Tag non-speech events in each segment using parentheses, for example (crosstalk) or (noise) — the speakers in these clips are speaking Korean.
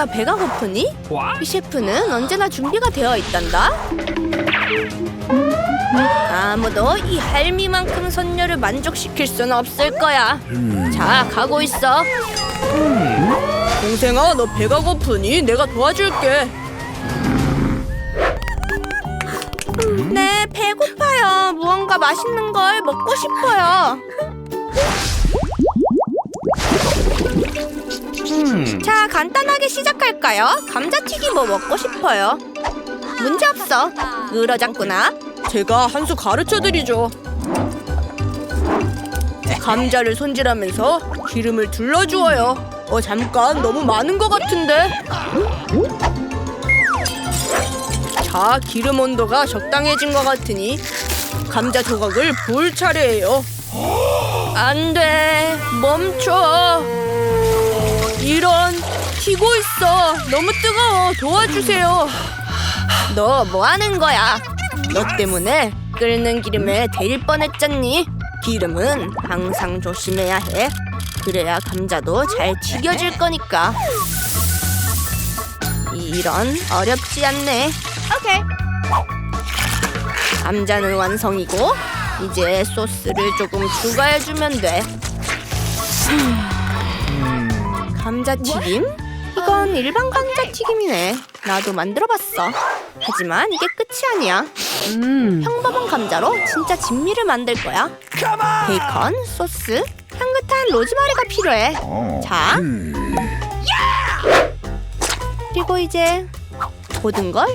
너무나 배가 고프니? 이 셰프는 언제나 준비가 되어 있단다. 아무도 이 할미만큼 손녀를 만족시킬 수는 없을 거야. 자, 가고 있어. 동생아, 너 배가 고프니? 내가 도와줄게. 네, 배고파요. 무언가 맛있는 걸 먹고 싶어요. (laughs) 자, 간단하게 시작할까요? 감자튀김 뭐 먹고 싶어요? 문제 없어. 늘어졌구나. 제가 한 수 가르쳐 드리죠. 감자를 손질하면서 기름을 둘러주어요. 어, 잠깐 너무 많은 것 같은데. 자, 기름 온도가 적당해진 것 같으니 감자 조각을 부을 차례예요. 안 돼, 멈춰. 이런, 튀고 있어. 너무 뜨거워. 도와주세요. 너 뭐 하는 거야? 너 때문에 끓는 기름에 데일 뻔했잖니. 기름은 항상 조심해야 해. 그래야 감자도 잘 튀겨질 거니까. 이런 어렵지 않네. 오케이. 감자는 완성이고 이제 소스를 조금 추가해주면 돼. 음, 감자튀김? 이건 일반 감자튀김이네. 나도 만들어봤어. 하지만 이게 끝이 아니야. 평범한 감자로 진짜 진미를 만들 거야. 베이컨, 소스, 향긋한 로즈마리가 필요해. 자, 그리고 이제 모든 걸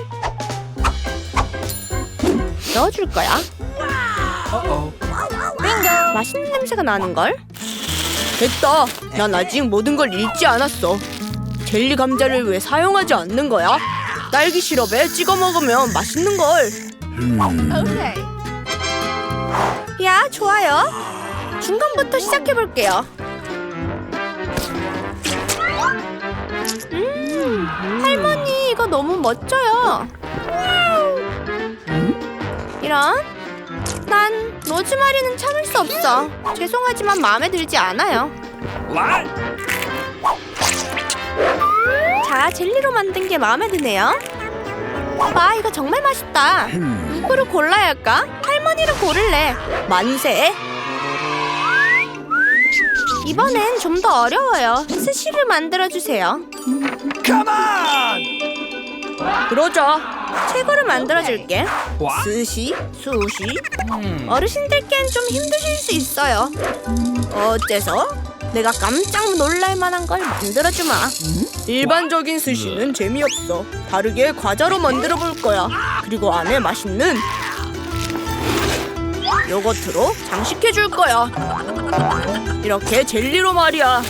넣어줄 거야. 맛있는 냄새가 나는 걸. 됐다. 난 아직 모든 걸 읽지 않았어. 젤리 감자를 왜 사용하지 않는 거야? 딸기 시럽에 찍어 먹으면 맛있는 걸. 야, 좋아요. 중간부터 시작해 볼게요. 음, 할머니 이거 너무 멋져요. 이런? 난 로즈마리는 참을 수 없어. 죄송하지만 마음에 들지 않아요. 자, 젤리로 만든 게 마음에 드네요. 와, 이거 정말 맛있다. 누구를 골라야 할까? 할머니를 고를래. 만세. 이번엔 좀 더 어려워요. 스시를 만들어 주세요. 그러자. 최고를 만들어 줄게. 스시, 수시. 어르신들께는 좀 힘드실 수 있어요. 어째서? 내가 깜짝 놀랄 만한 걸 만들어 주마. 일반적인 스시는 재미없어. 다르게 과자로 만들어 볼 거야. 그리고 안에 맛있는 요거트로 장식해 줄 거야. 이렇게 젤리로 말이야.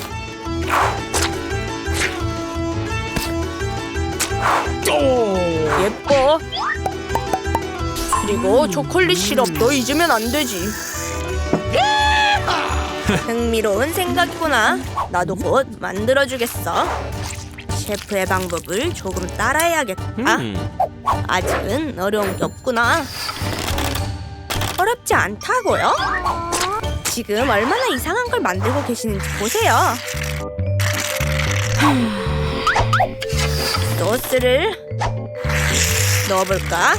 예뻐. 그리고 초콜릿 시럽도 잊으면 안 되지. 흥미로운 생각이구나. 나도 곧 만들어주겠어. 셰프의 방법을 조금 따라해야겠다. 아직은 어려운 게 없구나. 어렵지 않다고요? 지금 얼마나 이상한 걸 만들고 계시는지 보세요. 소스를 넣어볼까?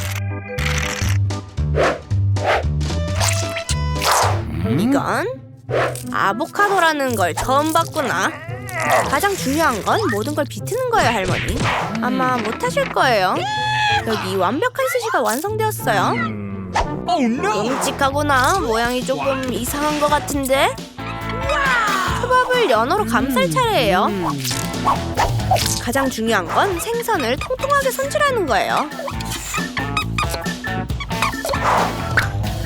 이건 아보카도라는 걸 처음 봤구나. 가장 중요한 건 모든 걸 비트는 거예요, 할머니. 아마 못하실 거예요. 여기 완벽한 스시가 완성되었어요. 끔찍하구나. 모양이 조금 이상한 것 같은데. 초밥을 연어로 감쌀 차례예요. 가장 중요한 건 생선을 통통하게 손질하는 거예요.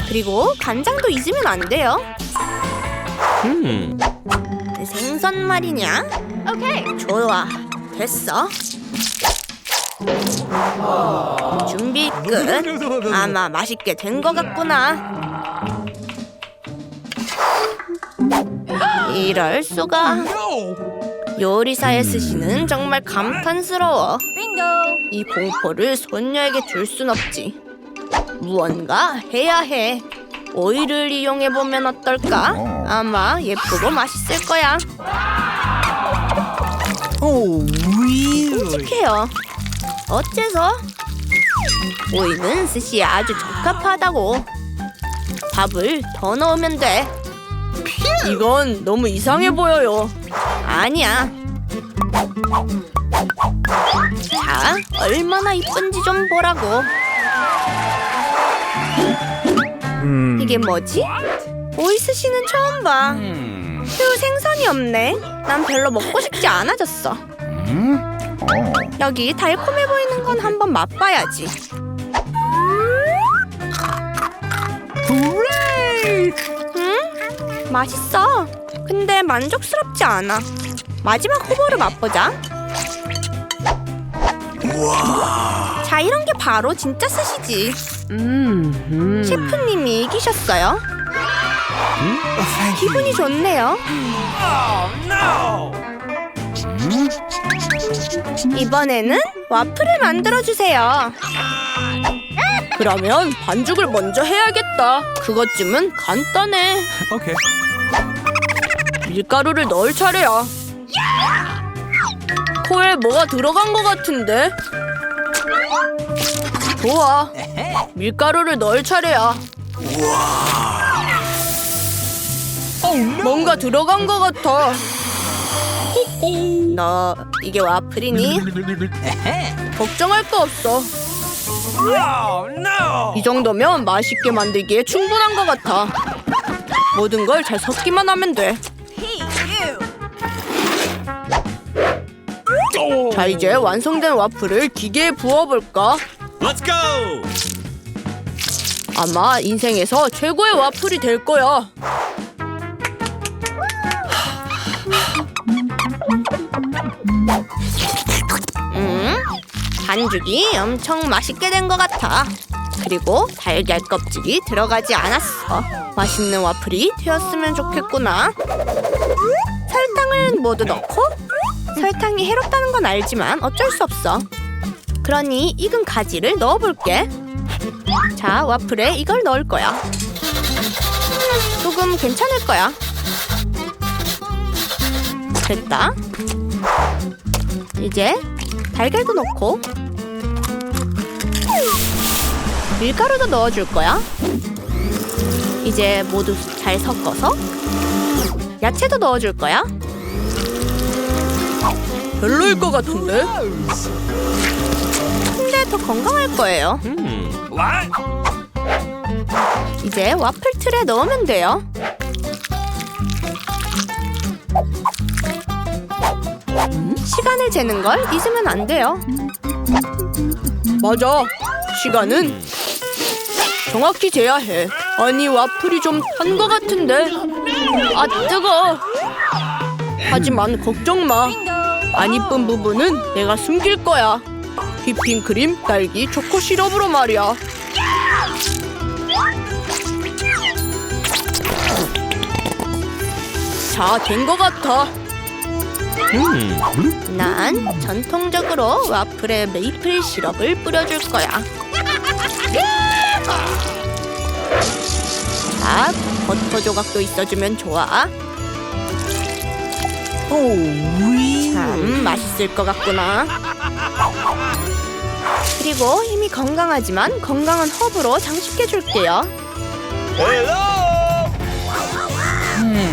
그리고 간장도 잊으면 안 돼요. 생선 말이냐? 오케이. 좋아. 됐어. 준비 끝. 아마 맛있게 된 것 같구나. 이럴 수가. 요리사의 스시는 정말 감탄스러워. 이 공포를 손녀에게 줄 순 없지. 무언가 해야 해. 오이를 이용해 보면 어떨까? 아마 예쁘고 맛있을 거야. Oh, really? 끔찍해요. 어째서? 오이는 스시에 아주 적합하다고. 밥을 더 넣으면 돼. 이건 너무 이상해 보여요. 아니야. 자, 얼마나 이쁜지 좀 보라고. Hmm. 이게 뭐지? 오이 스시는 처음 봐. 휴 생선이 없네. 난 별로 먹고 싶지 않아졌어. 여기 달콤해 보이는 건 한번 맛봐야지. 응? 맛있어. 근데 만족스럽지 않아. 마지막 후보를 맛보자. 자, 이런 게 바로 진짜 스시지. 셰프님이 이기셨어요. Oh, thank you. 기분이 좋네요. 이번에는 와플을 만들어 주세요. 그러면 반죽을 먼저 해야겠다. 그것쯤은 간단해. Okay. 밀가루를 넣을 차례야. 코에 뭐가 들어간 것 같은데? 좋아. 밀가루를 넣을 차례야. 뭔가 들어간 것 같아. 너 이게 와플이니? 걱정할 거 없어. 이 정도면 맛있게 만들기에 충분한 것 같아. 모든 걸 잘 섞기만 하면 돼. 자 이제 완성된 와플을 기계에 부어볼까? Let's go! 아마 인생에서 최고의 와플이 될 거야. 음, 반죽이 엄청 맛있게 된 것 같아. 그리고 달걀 껍질이 들어가지 않았어. 맛있는 와플이 되었으면 좋겠구나. 설탕을 모두 넣고 설탕이 해롭다는 건 알지만 어쩔 수 없어. 그러니 익은 가지를 넣어볼게. 자, 와플에 이걸 넣을 거야. 음, 조금 괜찮을 거야. 됐다. 이제 달걀도 넣고 밀가루도 넣어줄 거야. 이제 모두 잘 섞어서 야채도 넣어줄 거야. 별로일 것 같은데? 근데 더 건강할 거예요. 이제 와플 틀에 넣으면 돼요. 시간을 재는 걸 잊으면 안 돼요. 맞아. 시간은 정확히 재야 해. 아니 와플이 좀 탄 것 같은데. 아 뜨거. 하지만 걱정 마. 안 이쁜 부분은 내가 숨길 거야. 휘핑 크림, 딸기, 초코 시럽으로 말이야. 자, 된 것 같아. 난 전통적으로 와플에 메이플 시럽을 뿌려줄 거야. 자, 버터 조각도 있어주면 좋아. Really? 참 맛있을 것 같구나. 그리고 이미 건강하지만 건강한 허브로 장식해 줄게요.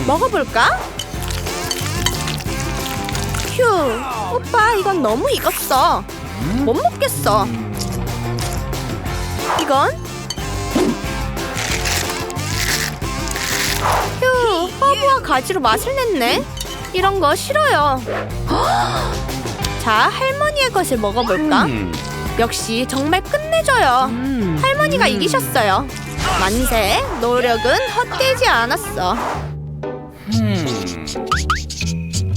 먹어볼까? 휴, 오빠 이건 너무 익었어. 못 먹겠어. 이건? 휴, 허브와 가지로 맛을 냈네. 이런 거 싫어요. 자, 할머니의 것을 먹어볼까? 역시 정말 끝내줘요. 할머니가 이기셨어요. 만세, 노력은 헛되지 않았어.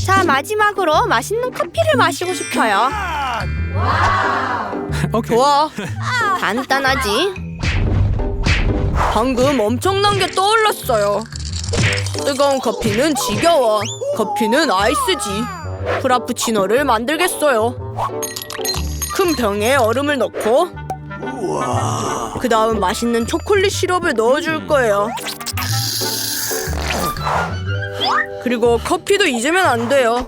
자, 마지막으로 맛있는 커피를 마시고 싶어요. Okay. 좋아. 간단하지. 방금 엄청난 게 떠올랐어요. 뜨거운 커피는 지겨워. 커피는 아이스지. 프라푸치노를 만들겠어요. 큰 병에 얼음을 넣고 그 다음 맛있는 초콜릿 시럽을 넣어줄 거예요. 그리고 커피도 잊으면 안 돼요.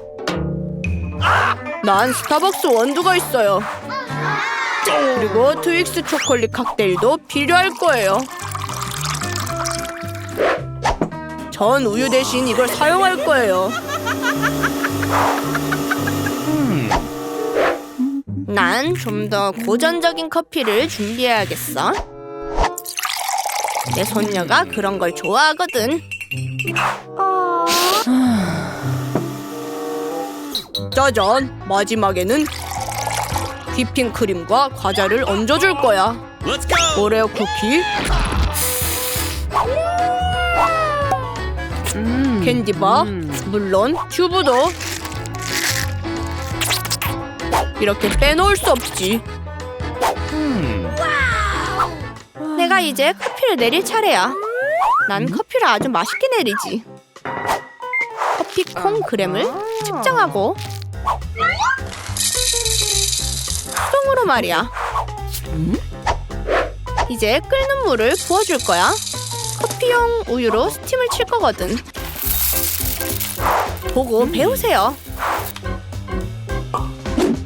난 스타벅스 원두가 있어요. 그리고 트윅스 초콜릿 칵테일도 필요할 거예요. 전 우유 대신 이걸 사용할 거예요. 난 좀 더 고전적인 커피를 준비해야겠어. 내 손녀가 그런 걸 좋아하거든. 짜잔! 마지막에는 휘핑크림과 과자를 얹어줄 거야. Let's go. 오레오 쿠키, 캔디바, 물론 튜브도. 이렇게 빼놓을 수 없지. 내가 이제 커피를 내릴 차례야. 난 커피를 아주 맛있게 내리지. 커피 콩 그램을 측정하고 수동으로 말이야. 이제 끓는 물을 부어줄 거야. 커피용 우유로 스팀을 칠 거거든. 보고 배우세요.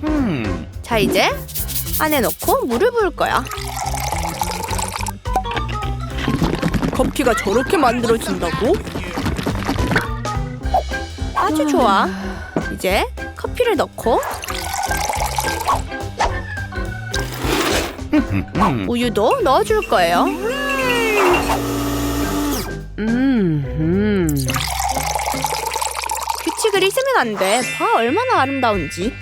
Hmm. 자 이제 안에 넣고 물을 부을 거야. 커피가 저렇게 만들어진다고? 아주 좋아. 이제 커피를 넣고 우유도 넣어줄 거예요. 규칙을 잊으면 안 돼. 봐 얼마나 아름다운지.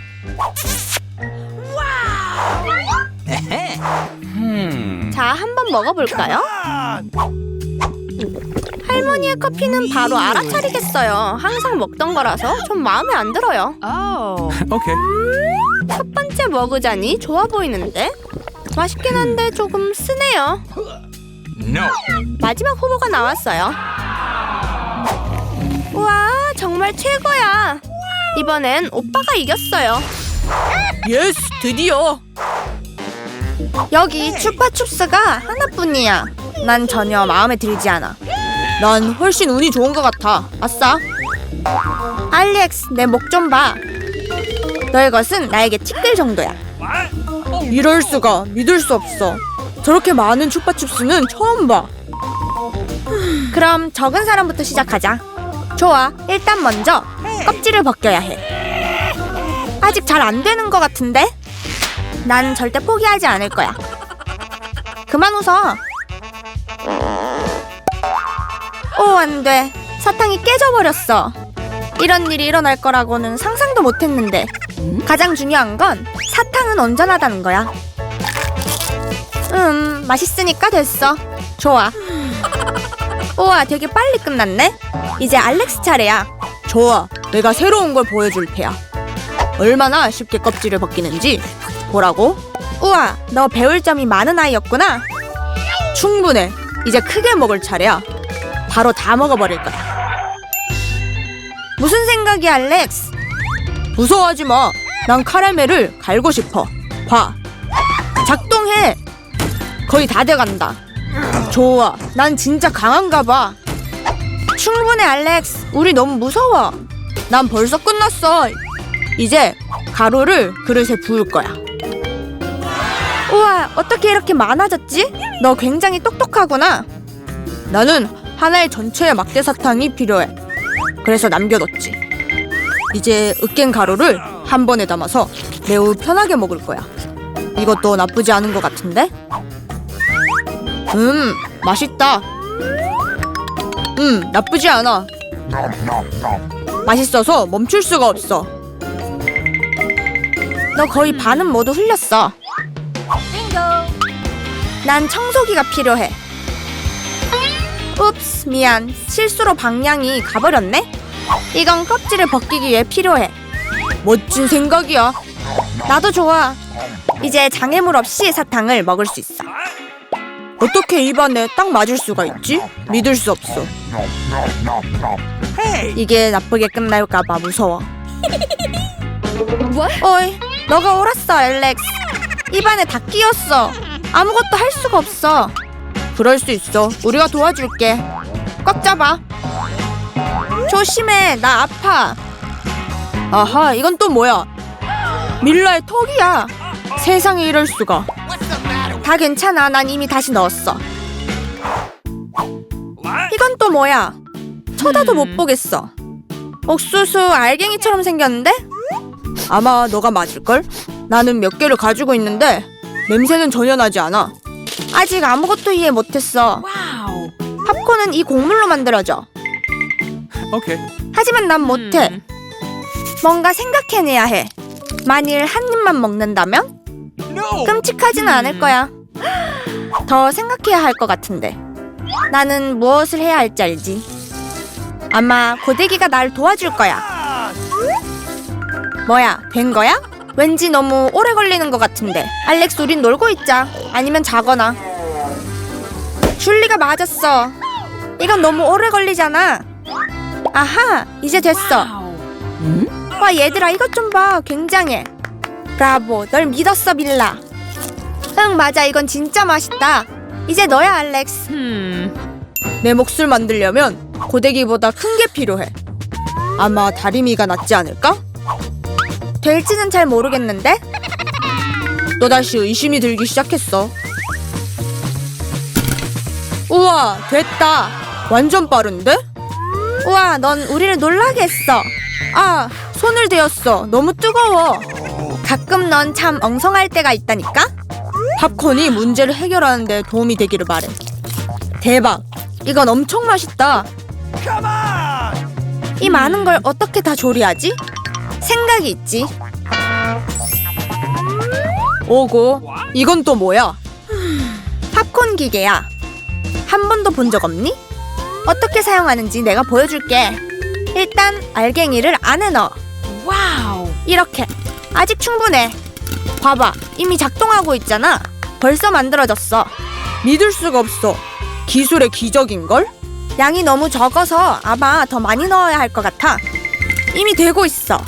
Hmm. 자, 한번 먹어볼까요? 할머니의 커피는 바로 알아차리겠어요. 항상 먹던 거라서 좀 마음에 안 들어요. 첫 번째 먹으자니 좋아 보이는데 맛있긴 한데 조금 쓰네요. No. 마지막 후보가 나왔어요. 우와, 정말 최고야. 이번엔 오빠가 이겼어요. 예스, 드디어. 여기 추파춥스가 하나뿐이야. 난 전혀 마음에 들지 않아. 난 훨씬 운이 좋은 것 같아. 아싸. 알렉스, 내 목 좀 봐. 너의 것은 나에게 티끌 정도야. 이럴 수가 믿을 수 없어. 저렇게 많은 추파춥스는 처음 봐. 그럼 적은 사람부터 시작하자. 좋아. 일단 먼저 껍질을 벗겨야 해. 아직 잘 안 되는 것 같은데? 난 절대 포기하지 않을 거야. 그만 웃어. 오, 안 돼. 사탕이 깨져버렸어. 이런 일이 일어날 거라고는 상상도 못 했는데. 가장 중요한 건 사탕은 온전하다는 거야. 음, 맛있으니까 됐어. 좋아. 우와, 되게 빨리 끝났네. 이제 알렉스 차례야. 좋아. 내가 새로운 걸 보여줄 테야. 얼마나 쉽게 껍질을 벗기는지 보라고. 우와, 너 배울 점이 많은 아이였구나. 충분해. 이제 크게 먹을 차례야. 바로 다 먹어버릴 거야. 무슨 생각이야, 알렉스? 무서워하지 마. 난 카라멜을 갈고 싶어. 봐. 작동해. 거의 다 돼간다. 좋아. 난 진짜 강한가 봐. 충분해, 알렉스. 우리 너무 무서워. 난 벌써 끝났어. 이제 가루를 그릇에 부을 거야. 우와, 어떻게 이렇게 많아졌지? 너 굉장히 똑똑하구나. 나는 하나의 전체의 막대 사탕이 필요해. 그래서 남겨뒀지. 이제 으깬 가루를 한 번에 담아서 매우 편하게 먹을 거야. 이것도 나쁘지 않은 것 같은데? 음, 맛있다. 음, 나쁘지 않아. 맛있어서 멈출 수가 없어. 너 거의 반은 모두 흘렸어. 난 청소기가 필요해. 읍스, 미안. 실수로 방향이 가버렸네? 이건 껍질을 벗기기 위해 필요해. 멋진 생각이야. 나도 좋아. 이제 장애물 없이 사탕을 먹을 수 있어. 어떻게 입안에 딱 맞을 수가 있지? 믿을 수 없어. 이게 나쁘게 끝날까봐 무서워. 어이, 너가 옳았어, 알렉스. 입안에 다 끼었어. 아무것도 할 수가 없어. 그럴 수 있어. 우리가 도와줄게. 꽉 잡아. 조심해, 나 아파. 아하, 이건 또 뭐야? 밀라의 턱이야. 세상에 이럴 수가. 다 괜찮아. 난 이미 다시 넣었어. 이건 또 뭐야? 쳐다도 못 보겠어. 옥수수 알갱이처럼 생겼는데? 아마 너가 맞을걸? 나는 몇 개를 가지고 있는데 냄새는 전혀 나지 않아. 아직 아무것도 이해 못했어. 팝콘은 이 곡물로 만들어져. Okay. 하지만 난 못해. 뭔가 생각해내야 해. 만일 한 입만 먹는다면? No. 끔찍하지는 않을 거야. 더 생각해야 할 것 같은데. 나는 무엇을 해야 할지 알지. 아마 고데기가 날 도와줄 거야. 뭐야, 된 거야? 왠지 너무 오래 걸리는 것 같은데. 알렉스, 우린 놀고 있자. 아니면 자거나. 줄리가 맞았어. 이건 너무 오래 걸리잖아. 아하, 이제 됐어. 와, 얘들아, 이것 좀 봐. 굉장해. 브라보, 널 믿었어, 밀라. 응, 맞아. 이건 진짜 맛있다. 이제 너야, 알렉스. 내 몫을 만들려면 고데기보다 큰 게 필요해. 아마 다리미가 낫지 않을까? 될지는 잘 모르겠는데? 또다시 의심이 들기 시작했어. 우와, 됐다. 완전 빠른데? 우와, 넌 우리를 놀라게 했어. 아, 손을 대었어. 너무 뜨거워. 가끔 넌 참 엉성할 때가 있다니까? 팝콘이 문제를 해결하는데 도움이 되기를 바래. 대박! 이건 엄청 맛있다. 이 많은 걸 어떻게 다 조리하지? 생각이 있지. 오고, 이건 또 뭐야? 팝콘 기계야. 한 번도 본 적 없니? 어떻게 사용하는지 내가 보여줄게. 일단 알갱이를 안에 넣어. 와우. 이렇게. 아직 충분해. 봐봐. 이미 작동하고 있잖아. 벌써 만들어졌어. 믿을 수가 없어. 기술의 기적인걸? 양이 너무 적어서 아마 더 많이 넣어야 할 것 같아. 이미 되고 있어.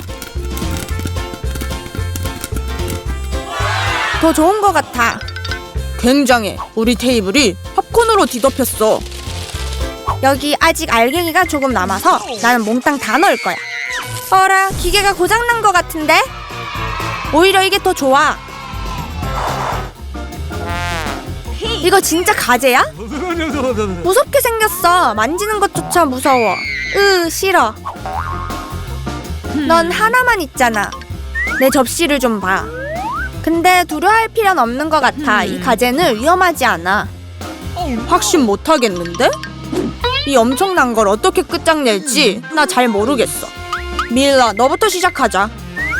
더 좋은 것 같아. 굉장해. 우리 테이블이 팝콘으로 뒤덮였어. 여기 아직 알갱이가 조금 남아서 나는 몽땅 다 넣을 거야. 어라, 기계가 고장난 것 같은데? 오히려 이게 더 좋아. 이거 진짜 가재야? 무섭게 생겼어. 만지는 것조차 무서워. 으, 싫어. 넌 하나만 있잖아. 내 접시를 좀 봐. 근데 두려워할 필요는 없는 것 같아. 이 가재는 위험하지 않아. 확신 못 하겠는데? 이 엄청난 걸 어떻게 끝장낼지 나 잘 모르겠어. 밀라, 너부터 시작하자.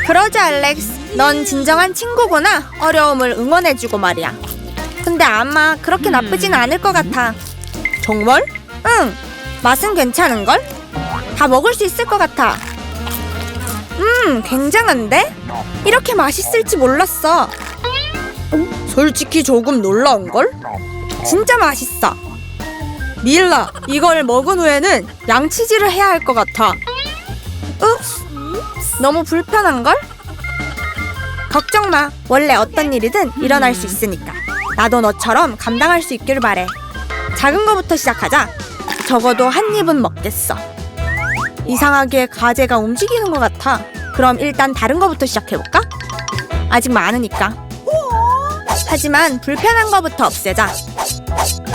그러자, 알렉스. 넌 진정한 친구구나. 어려움을 응원해주고 말이야. 근데 아마 그렇게 나쁘진 않을 것 같아. 정말? 응. 맛은 괜찮은걸? 다 먹을 수 있을 것 같아. 음, 굉장한데? 이렇게 맛있을지 몰랐어. 솔직히 조금 놀라운걸? 진짜 맛있어. 밀라, 이걸 먹은 후에는 양치질을 해야 할 것 같아. 읍스, 너무 불편한걸? 걱정 마. 원래 어떤 일이든 일어날 수 있으니까. 나도 너처럼 감당할 수 있기를 바래. 작은 거부터 시작하자. 적어도 한 입은 먹겠어. 이상하게 가재가 움직이는 것 같아. 그럼 일단 다른 거부터 시작해볼까? 아직 많으니까. 하지만 불편한 거부터 없애자.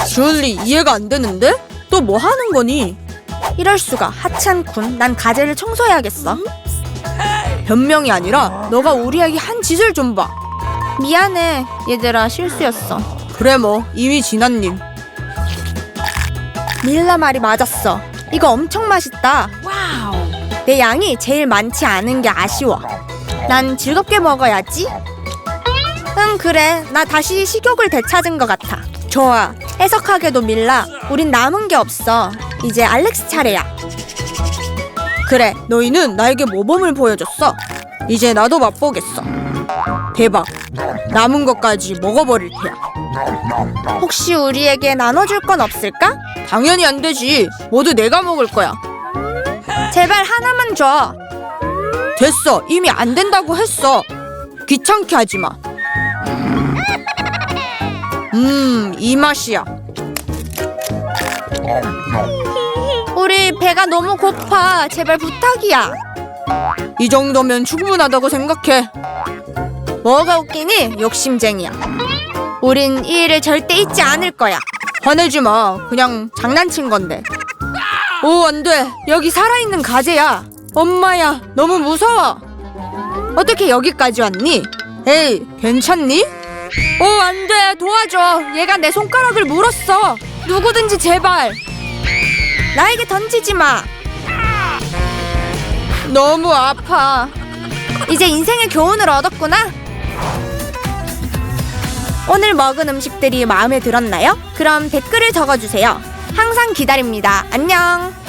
줄리 이해가 안 되는데? 또 뭐 하는 거니? 이럴 수가 하찮군. 난 가재를 청소해야겠어. 변명이 아니라 너가 우리에게 한 짓을 좀 봐. 미안해, 얘들아 실수였어. 그래 뭐 이미 지난 일. 밀라 말이 맞았어. 이거 엄청 맛있다. 와우. 내 양이 제일 많지 않은 게 아쉬워. 난 즐겁게 먹어야지. 응, 그래. 나 다시 식욕을 되찾은 것 같아. 좋아. 해석하게도 밀라. 우린 남은 게 없어. 이제 알렉스 차례야. 그래, 너희는 나에게 모범을 보여줬어. 이제 나도 맛보겠어. 대박. 남은 것까지 먹어버릴 테야. 혹시 우리에게 나눠줄 건 없을까? 당연히 안 되지. 모두 내가 먹을 거야. 제발 하나만 줘. 됐어. 이미 안 된다고 했어. 귀찮게 하지 마. 음, 이 맛이야. 우리 배가 너무 고파. 제발 부탁이야. 이 정도면 충분하다고 생각해. 뭐가 웃기니? 욕심쟁이야. 우린 이 일을 절대 잊지 않을 거야. 화내지 마. 그냥 장난친 건데. 오, 안 돼. 여기 살아있는 가재야. 엄마야, 너무 무서워. 어떻게 여기까지 왔니? 에이, 괜찮니? 오, 안 돼. 도와줘. 얘가 내 손가락을 물었어. 누구든지 제발. 나에게 던지지 마. 너무 아파. 이제 인생의 교훈을 얻었구나. 오늘 먹은 음식들이 마음에 들었나요? 그럼 댓글을 적어주세요. 항상 기다립니다. 안녕.